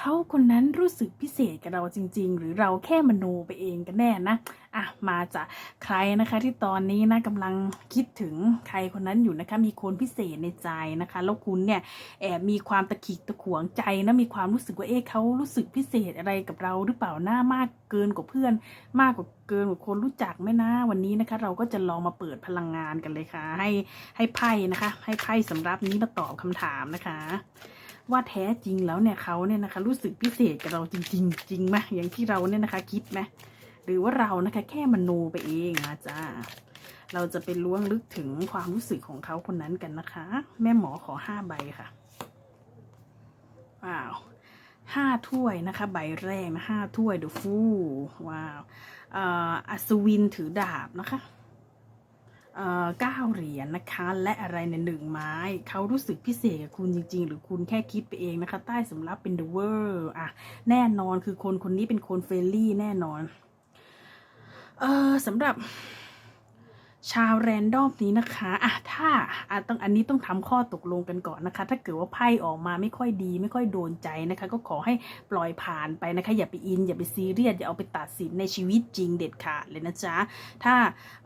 เขาคนนั้นรู้สึกพิเศษกับเราจริง ๆ หรือเราแค่มโนไปเองกันแน่นะอะมาจากใครนะคะที่ตอนนี้นะกำลังคิดถึงใครคนนั้นอยู่นะคะ มีคนพิเศษในใจนะคะ แล้วคุณเนี่ยแอบมีความตะขิกตะขวงใจนะมีความรู้สึกว่าเอ๊ะเขารู้สึกพิเศษอะไรกับเราหรือเปล่าหน้ามากเกินกว่าเพื่อน มากกว่าเกินกว่าคนรู้จักไหมนะวันนี้นะคะ เราก็จะลองมาเปิดพลังงานกันเลยค่ะ ให้ให้ไพ่นะคะ ให้ไพ่สำรับนี้มาตอบคำถามนะคะ ว่าแท้จริงแล้วเนี่ยเขาเนี่ยนะคะ รู้สึกพิเศษกับเราจริง ๆ จริงไหมอย่างที่เราเนี่ยนะคะ คิดไหมหรือว่าเรานะคะ แค่มโนไปเองนะจ้าเราจะไปล้วงลึกถึงความรู้สึกของเขาคนนั้นกันนะคะ แม่หมอขอห้าใบค่ะว้าวห้าถ้วยนะคะ ใบแรกนะห้าถ้วยเดอฟูว้าวอ่ออัศวินถือดาบนะคะ เอ่อเก้าเหรียญนะคะ และอะไรในหนึ่งไม้ เขารู้สึกพิเศษกับคุณจริง ๆ หรือคุณแค่คิดไปเองนะคะ ใต้สำรับเป็น The World อะแน่นอนคือคนคนนี้เป็นคนเฟรนลี่แน่นอน เออสำหรับ ชาวแรนดอมนี้นะคะอะถ้าอะต้องอันนี้ต้องทำข้อตกลงกันก่อนนะคะ ถ้าเกิดว่าไพ่ออกมาไม่ค่อยดี ไม่ค่อยโดนใจนะคะ ก็ขอให้ปล่อยผ่านไปนะคะ อย่าไปอิน อย่าไปซีเรียสอย่าเอาไปตัดสินในชีวิตจริงเด็ดขาดเลยนะจ๊ะ ถ้า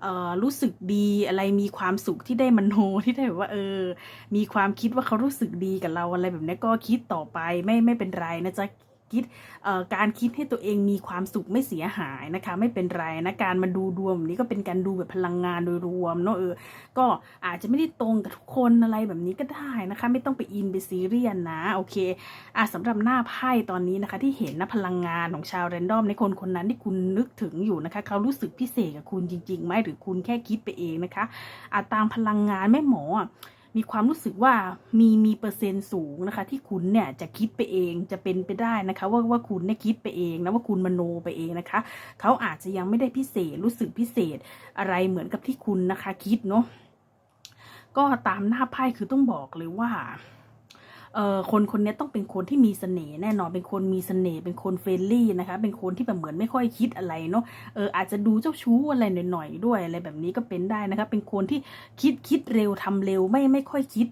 เอ่อรู้สึกดีอะไรมีความสุขที่ได้มโนที่ได้แบบว่าเออ มีความคิดว่าเขารู้สึกดีกับเราอะไรแบบนี้ก็คิดต่อไปไม่ไม่เป็นไรนะจ๊ะ คิดการคิดให้ตัวเองมีความสุขไม่เสียหายนะคะ ไม่เป็นไรนะการมาดูดวงนี้ก็เป็นการดูแบบพลังงานโดยรวมเนาะเออก็อาจจะไม่ได้ตรงกับทุกคนอะไรแบบนี้ก็ได้นะคะ ไม่ต้องไปอินไปซีเรียสนะโอเคอะสำหรับหน้าไพ่ตอนนี้นะคะ ที่เห็นนะพลังงานของชาวแรนดอมในคนคนนั้นที่คุณนึกถึงอยู่นะคะ เขารู้สึกพิเศษกับคุณจริงๆไหมหรือคุณแค่คิดไปเองนะคะอะตามพลังงานแม่หมออะ มีความรู้สึกว่ามีมีเปอร์เซ็นต์สูงนะคะ ที่คุณเนี่ยจะคิดไปเองจะเป็นไปได้นะคะ ว่าว่าคุณเนี่ยคิดไปเองนะว่าคุณมโนไปเองนะคะ เขาอาจจะยังไม่ได้พิเศษรู้สึกพิเศษอะไรเหมือนกับที่คุณนะคะ คิดเนาะก็ตามหน้าไพ่คือต้องบอกเลยว่า เอ่อคนคนนี้ต้องเป็นคนที่มีเสน่ห์แน่นอนเป็นคนมีเสน่ห์เป็นคนเฟรนลี่นะคะ เป็นคนที่แบบเหมือนไม่ค่อยคิดอะไรเนาะเอออาจจะดูเจ้าชู้อะไรหน่อยๆด้วยอะไรแบบนี้ก็เป็นได้นะคะ เป็นคนที่คิดคิดเร็วทำเร็วไม่ไม่ค่อยคิด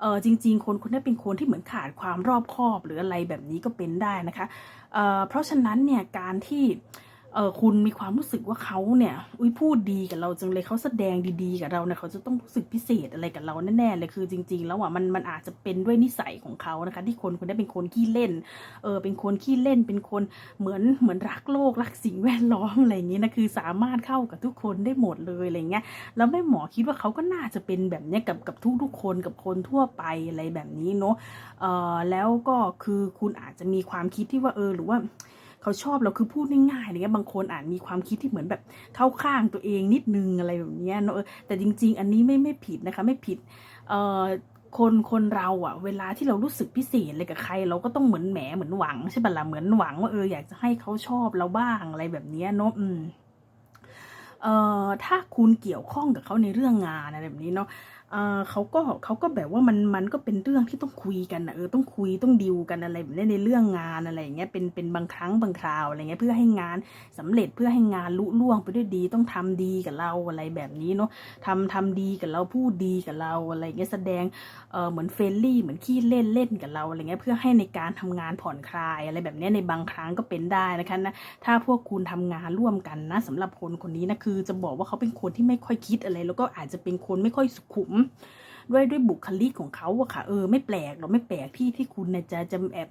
เออจริง ๆ คนคนนี้เป็นคนที่เหมือนขาดความรอบคอบหรืออะไรแบบนี้ก็เป็นได้นะคะเอ่อเพราะฉะนั้นเนี่ยการที่ เออคุณมีความรู้สึกว่าเขาเนี่ย อุ้ยพูดดีกับเราจังเลยเขาแสดงดีๆ กับเราเนี่ยเขาจะต้องรู้สึกพิเศษอะไรกับเราแน่ๆเลยคือจริง ๆ แล้วอะมันมันอาจจะเป็นด้วยนิสัยของเขานะคะ ที่คนคนนี้เป็นคนขี้เล่น เออเป็นคนขี้เล่นเป็นคนเหมือนเหมือนรักโลกรักสิ่งแวดล้อมอะไรอย่างนี้นะคือสามารถเข้ากับทุกคนได้หมดเลยอะไรเงี้ยแล้วแม่หมอคิดว่าเขาก็น่าจะเป็นแบบเนี้ยกับกับทุกๆคนกับคนทั่วไปอะไรแบบนี้เนาะเออแล้วก็คือคุณอาจจะมีความคิดที่ว่าเออหรือว่า เขาชอบเราคือพูดง่ายๆอะไรเงี้ยบางคนอาจมีความคิดที่เหมือนแบบเข้าข้างตัวเองนิดนึงอะไรแบบเนี้ยเนอะแต่จริง ๆ อันนี้ไม่ไม่ผิดนะคะไม่ผิดเอ่อคนคนเราอะเวลาที่เรารู้สึกพิเศษอะไรกับใคร เราก็ต้องเหมือนแหมเหมือนหวังใช่ปะล่ะเหมือนหวังว่าเอออยากจะให้เขาชอบเราบ้างอะไรแบบเนี้ยเนอะอืมเอ่อถ้าคุณเกี่ยวข้องกับเขาในเรื่องงานอะไรแบบนี้เนาะเขาก็เขาก็แบบว่ามันมันก็เป็นเรื่องที่ต้องคุยกันนะเออต้องคุยต้องดิวกันอะไรแบบนี้ในเรื่องงานอะไรอย่างเงี้ยเป็นเป็นบางครั้งบางคราวอะไรเงี้ยเพื่อให้งานสำเร็จเพื่อให้งานลุล่วงไปด้วยดีต้องทำดีกับเราอะไรแบบนี้เนาะทำทำดีกับเราพูดดีกับเราอะไรเงี้ยแสดงเออเหมือนเฟรนลี่เหมือนขี้เล่นเล่นกับเราอะไรเงี้ยเพื่อให้ในการทำงานผ่อนคลายอะไรแบบนี้ในบางครั้งก็เป็นได้นะคะนะถ้าพวกคุณทำงานร่วมกันนะสำหรับคนคนนี้นะคือจะบอกว่าเขาเป็นคนที่ไม่ค่อยคิดอะไร แล้วก็อาจจะเป็นคนไม่ค่อยสุขุมด้วยด้วยบุคลิกของเขาอะค่ะ เออไม่แปลกเราไม่แปลกที่ที่คุณเนี่ยจะจะแอบ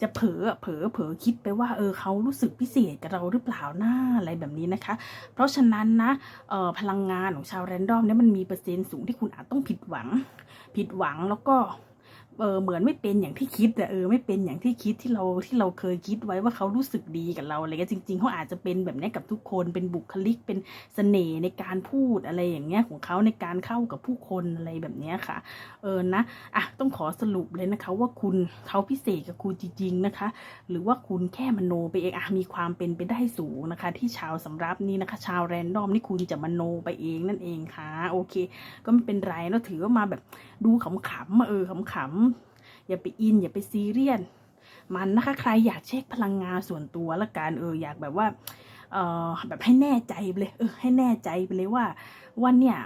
จะเผลอเผลอเผลอคิดไปว่าเออเขารู้สึกพิเศษกับเราหรือเปล่าหน้าอะไรแบบนี้นะคะ เพราะฉะนั้นนะเออพลังงานของชาวแรนดอมเนี่ยมันมีเปอร์เซ็นต์สูงที่คุณอาจต้องผิดหวัง ผิดหวังแล้วก็ เออเหมือนไม่เป็นอย่างที่คิดอะเออไม่เป็นอย่างที่คิดที่เราที่เราเคยคิดไว้ว่าเขารู้สึกดีกับเราอะไรเงี้ยจริง ๆเขาอาจจะเป็นแบบนี้กับทุกคนเป็นบุคลิกเป็นเสน่ห์ในการพูดอะไรอย่างเงี้ยของเขาในการเข้ากับผู้คนอะไรแบบเนี้ยค่ะ เออนะอะต้องขอสรุปเลยนะคะ ว่าคุณเขาพิเศษกับคุณจริงๆนะคะ หรือว่าคุณแค่มโนไปเองอะมีความเป็นไปได้สูงนะคะ ที่ชาวสำรับนี้นะคะ ชาวแรนดอมนี่คุณจะมโนไปเองนั่นเองค่ะ โอเค ก็ไม่เป็นไรเนอะถือว่ามาแบบดูขำๆมาเออขำๆ อย่าไปอิน อย่าไปซีเรียสมันนะคะใครอยากเช็คพลังงานส่วนตัวละกันเอออยากแบบว่าเออแบบให้แน่ใจไปเลยเออให้แน่ใจไปเลยว่าว่าเนี่ย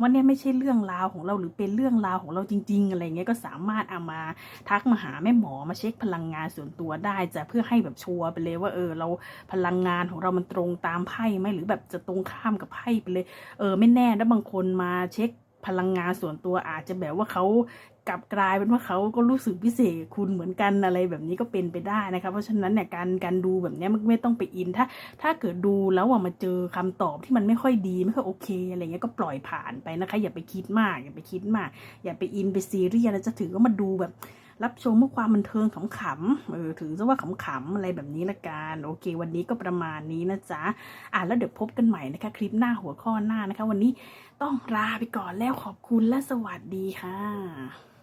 ว่าเนี่ยไม่ใช่เรื่องราวของเราหรือเป็นเรื่องราวของเราจริง ๆ อะไรเงี้ยก็สามารถเอามาทักมาหาแม่หมอมาเช็คพลังงานส่วนตัวได้จะเพื่อให้แบบชัวร์ไปเลยว่าเออเราพลังงานของเรามันตรงตามไพ่ไหมหรือแบบจะตรงข้ามกับไพ่ไปเลย เออไม่แน่นะบางคนมาเช็คพลังงานส่วนตัวอาจจะแบบว่าเขา กลับกลายเป็นว่าเขาก็รู้สึกพิเศษคุณเหมือนกันอะไรแบบนี้ก็เป็นไปได้นะคะเพราะฉะนั้นเนี่ยการการดูแบบนี้มันไม่ต้องไปอินถ้า ถ้าเกิดดูแล้วว่ามาเจอคำตอบที่มันไม่ค่อยดีไม่ค่อยโอเคอะไรเงี้ยก็ปล่อยผ่านไปนะคะ อย่าไปคิดมาก อย่าไปคิดมาก อย่าไปอินไปซีเรียสแล้วจะถือว่ามาดูแบบรับชมเพื่อความบันเทิงขำๆเออถือซะว่าขำๆอะไรแบบนี้ละกัน โอเค วันนี้ก็ประมาณนี้นะจ๊ะ อะแล้วเดี๋ยวพบกันใหม่นะคะ คลิปหน้าหัวข้อหน้านะคะ วันนี้ต้องลาไปก่อนแล้วขอบคุณและสวัสดีค่ะ